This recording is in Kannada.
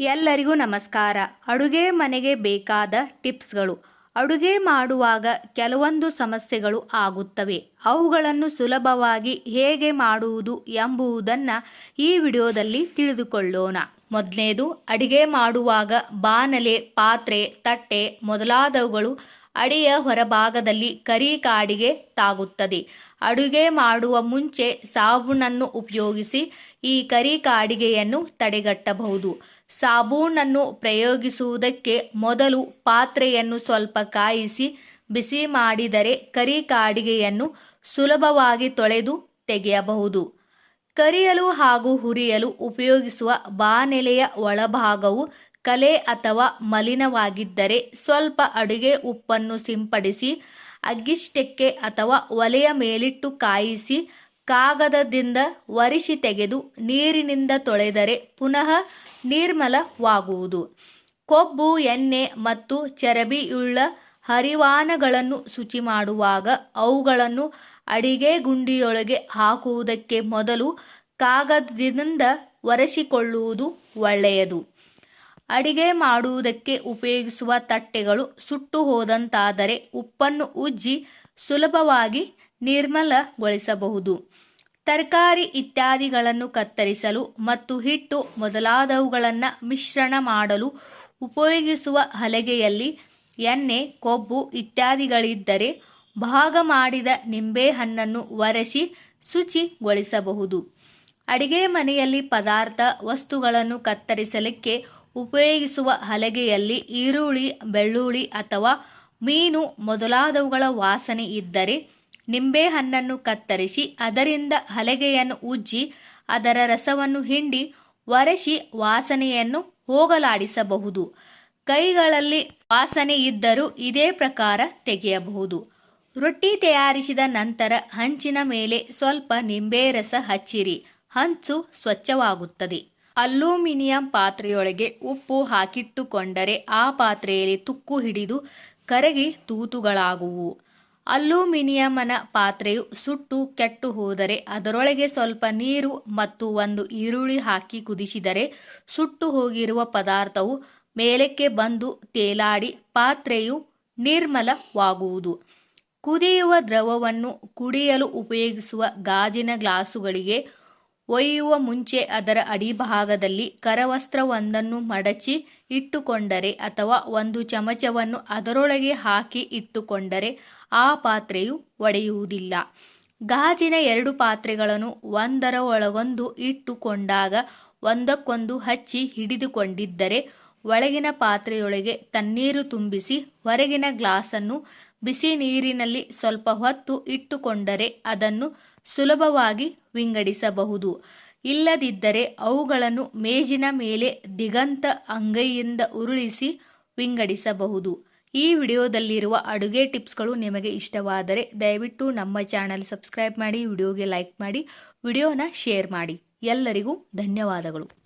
ಎಲ್ಲರಿಗೂ ನಮಸ್ಕಾರ. ಅಡುಗೆ ಮನೆಗೆ ಬೇಕಾದ ಟಿಪ್ಸ್ಗಳು. ಅಡುಗೆ ಮಾಡುವಾಗ ಕೆಲವೊಂದು ಸಮಸ್ಯೆಗಳು ಆಗುತ್ತವೆ. ಅವುಗಳನ್ನು ಸುಲಭವಾಗಿ ಹೇಗೆ ಮಾಡುವುದು ಎಂಬುದನ್ನು ಈ ವಿಡಿಯೋದಲ್ಲಿ ತಿಳಿದುಕೊಳ್ಳೋಣ. ಮೊದಲನೇದು, ಅಡಿಗೆ ಮಾಡುವಾಗ ಬಾನಲೆ, ಪಾತ್ರೆ, ತಟ್ಟೆ ಮೊದಲಾದವುಗಳು ಅಡಿಯ ಹೊರಭಾಗದಲ್ಲಿ ಕರಿ ಕಾಡಿಗೆ ತಾಗುತ್ತದೆ. ಅಡುಗೆ ಮಾಡುವ ಮುಂಚೆ ಸಾಬೂನನ್ನು ಉಪಯೋಗಿಸಿ ಈ ಕರಿ ಕಾಡಿಗೆಯನ್ನು ತಡೆಗಟ್ಟಬಹುದು. ಸಾಬೂನನ್ನು ಪ್ರಯೋಗಿಸುವುದಕ್ಕೆ ಮೊದಲು ಪಾತ್ರೆಯನ್ನು ಸ್ವಲ್ಪ ಕಾಯಿಸಿ, ಬಿಸಿ ಮಾಡಿದರೆ ಕರಿ ಕಾಡಿಗೆಯನ್ನು ಸುಲಭವಾಗಿ ತೊಳೆದು ತೆಗೆಯಬಹುದು. ಕರಿಯಲು ಹಾಗೂ ಹುರಿಯಲು ಉಪಯೋಗಿಸುವ ಬಾನೆಲೆಯ ಒಳಭಾಗವು ಕಲೆ ಅಥವಾ ಮಲಿನವಾಗಿದ್ದರೆ ಸ್ವಲ್ಪ ಅಡುಗೆ ಉಪ್ಪನ್ನು ಸಿಂಪಡಿಸಿ, ಅಗ್ಗಿಷ್ಟಕ್ಕೆ ಅಥವಾ ಒಲೆಯ ಮೇಲಿಟ್ಟು ಕಾಯಿಸಿ, ಕಾಗದದಿಂದ ಒರೆಸಿ ತೆಗೆದು ನೀರಿನಿಂದ ತೊಳೆದರೆ ಪುನಃ ನಿರ್ಮಲವಾಗುವುದು. ಕೊಬ್ಬು, ಎಣ್ಣೆ ಮತ್ತು ಚರಬಿಯುಳ್ಳ ಹರಿವಾನಗಳನ್ನು ಶುಚಿ ಮಾಡುವಾಗ ಅವುಗಳನ್ನು ಅಡಿಗೆ ಗುಂಡಿಯೊಳಗೆ ಹಾಕುವುದಕ್ಕೆ ಮೊದಲು ಕಾಗದದಿಂದ ಒರೆಸಿಕೊಳ್ಳುವುದು ಒಳ್ಳೆಯದು. ಅಡಿಗೆ ಮಾಡುವುದಕ್ಕೆ ಉಪಯೋಗಿಸುವ ತಟ್ಟೆಗಳು ಸುಟ್ಟು ಹೋದಂತಾದರೆ ಉಪ್ಪನ್ನು ಉಜ್ಜಿ ಸುಲಭವಾಗಿ ನಿರ್ಮಲಗೊಳಿಸಬಹುದು. ತರಕಾರಿ ಇತ್ಯಾದಿಗಳನ್ನು ಕತ್ತರಿಸಲು ಮತ್ತು ಹಿಟ್ಟು ಮೊದಲಾದವುಗಳನ್ನು ಮಿಶ್ರಣ ಮಾಡಲು ಉಪಯೋಗಿಸುವ ಹಲಗೆಯಲ್ಲಿ ಎಣ್ಣೆ, ಕೊಬ್ಬು ಇತ್ಯಾದಿಗಳಿದ್ದರೆ ಭಾಗ ಮಾಡಿದ ನಿಂಬೆಹಣ್ಣನ್ನು ಒರೆಸಿ ಶುಚಿಗೊಳಿಸಬಹುದು. ಅಡಿಗೆ ಮನೆಯಲ್ಲಿ ಪದಾರ್ಥ ವಸ್ತುಗಳನ್ನು ಕತ್ತರಿಸಲಿಕ್ಕೆ ಉಪಯೋಗಿಸುವ ಹಲಗೆಯಲ್ಲಿ ಈರುಳ್ಳಿ, ಬೆಳ್ಳುಳ್ಳಿ ಅಥವಾ ಮೀನು ಮೊದಲಾದವುಗಳ ವಾಸನೆ ಇದ್ದರೆ ನಿಂಬೆಹಣ್ಣನ್ನು ಕತ್ತರಿಸಿ ಅದರಿಂದ ಹಲಗೆಯನ್ನು ಉಜ್ಜಿ ಅದರ ರಸವನ್ನು ಹಿಂಡಿ ಒರೆಸಿ ವಾಸನೆಯನ್ನು ಹೋಗಲಾಡಿಸಬಹುದು. ಕೈಗಳಲ್ಲಿ ವಾಸನೆ ಇದ್ದರೂ ಇದೇ ಪ್ರಕಾರ ತೆಗೆಯಬಹುದು. ರೊಟ್ಟಿ ತಯಾರಿಸಿದ ನಂತರ ಹಂಚಿನ ಮೇಲೆ ಸ್ವಲ್ಪ ನಿಂಬೆ ರಸ ಹಚ್ಚಿರಿ. ಹಂಚು ಸ್ವಚ್ಛವಾಗುತ್ತದೆ. ಅಲ್ಯೂಮಿನಿಯಂ ಪಾತ್ರೆಯೊಳಗೆ ಉಪ್ಪು ಹಾಕಿಟ್ಟುಕೊಂಡರೆ ಆ ಪಾತ್ರೆಯಲ್ಲಿ ತುಕ್ಕು ಹಿಡಿದು ಕರಗಿ ತೂತುಗಳಾಗುವು. ಅಲ್ಯೂಮಿನಿಯಮನ ಪಾತ್ರೆಯು ಸುಟ್ಟು ಕೆಟ್ಟು ಹೋದರೆ ಅದರೊಳಗೆ ಸ್ವಲ್ಪ ನೀರು ಮತ್ತು ಒಂದು ಈರುಳ್ಳಿ ಹಾಕಿ ಕುದಿಸಿದರೆ ಸುಟ್ಟು ಹೋಗಿರುವ ಪದಾರ್ಥವು ಮೇಲಕ್ಕೆ ಬಂದು ತೇಲಾಡಿ ಪಾತ್ರೆಯು ನಿರ್ಮಲವಾಗುವುದು. ಕುದಿಯುವ ದ್ರವವನ್ನು ಕುಡಿಯಲು ಉಪಯೋಗಿಸುವ ಗಾಜಿನ ಗ್ಲಾಸುಗಳಿಗೆ ಒಯ್ಯುವ ಮುಂಚೆ ಅದರ ಅಡಿಭಾಗದಲ್ಲಿ ಕರವಸ್ತ್ರವೊಂದನ್ನು ಮಡಚಿ ಇಟ್ಟುಕೊಂಡರೆ ಅಥವಾ ಒಂದು ಚಮಚವನ್ನು ಅದರೊಳಗೆ ಹಾಕಿ ಇಟ್ಟುಕೊಂಡರೆ ಆ ಪಾತ್ರೆಯು ಒಡೆಯುವುದಿಲ್ಲ. ಗಾಜಿನ ಎರಡು ಪಾತ್ರೆಗಳನ್ನು ಒಂದರ ಒಳಗೊಂದು ಇಟ್ಟುಕೊಂಡಾಗ ಒಂದಕ್ಕೊಂದು ಹಚ್ಚಿ ಹಿಡಿದುಕೊಂಡಿದ್ದರೆ ಒಳಗಿನ ಪಾತ್ರೆಯೊಳಗೆ ತಣ್ಣೀರು ತುಂಬಿಸಿ ಹೊರಗಿನ ಗ್ಲಾಸನ್ನು ಬಿಸಿ ನೀರಿನಲ್ಲಿ ಸ್ವಲ್ಪ ಹೊತ್ತು ಇಟ್ಟುಕೊಂಡರೆ ಅದನ್ನು ಸುಲಭವಾಗಿ ವಿಂಗಡಿಸಬಹುದು. ಇಲ್ಲದಿದ್ದರೆ ಅವುಗಳನ್ನು ಮೇಜಿನ ಮೇಲೆ ದಿಗಂತ ಅಂಗೈಯಿಂದ ಉರುಳಿಸಿ ವಿಂಗಡಿಸಬಹುದು. ಈ ವಿಡಿಯೋದಲ್ಲಿರುವ ಅಡುಗೆ ಟಿಪ್ಸ್ಗಳು ನಿಮಗೆ ಇಷ್ಟವಾದರೆ ದಯವಿಟ್ಟು ನಮ್ಮ ಚಾನಲ್ ಸಬ್ಸ್ಕ್ರೈಬ್ ಮಾಡಿ, ವಿಡಿಯೋಗೆ ಲೈಕ್ ಮಾಡಿ, ವಿಡಿಯೋನ ಶೇರ್ ಮಾಡಿ. ಎಲ್ಲರಿಗೂ ಧನ್ಯವಾದಗಳು.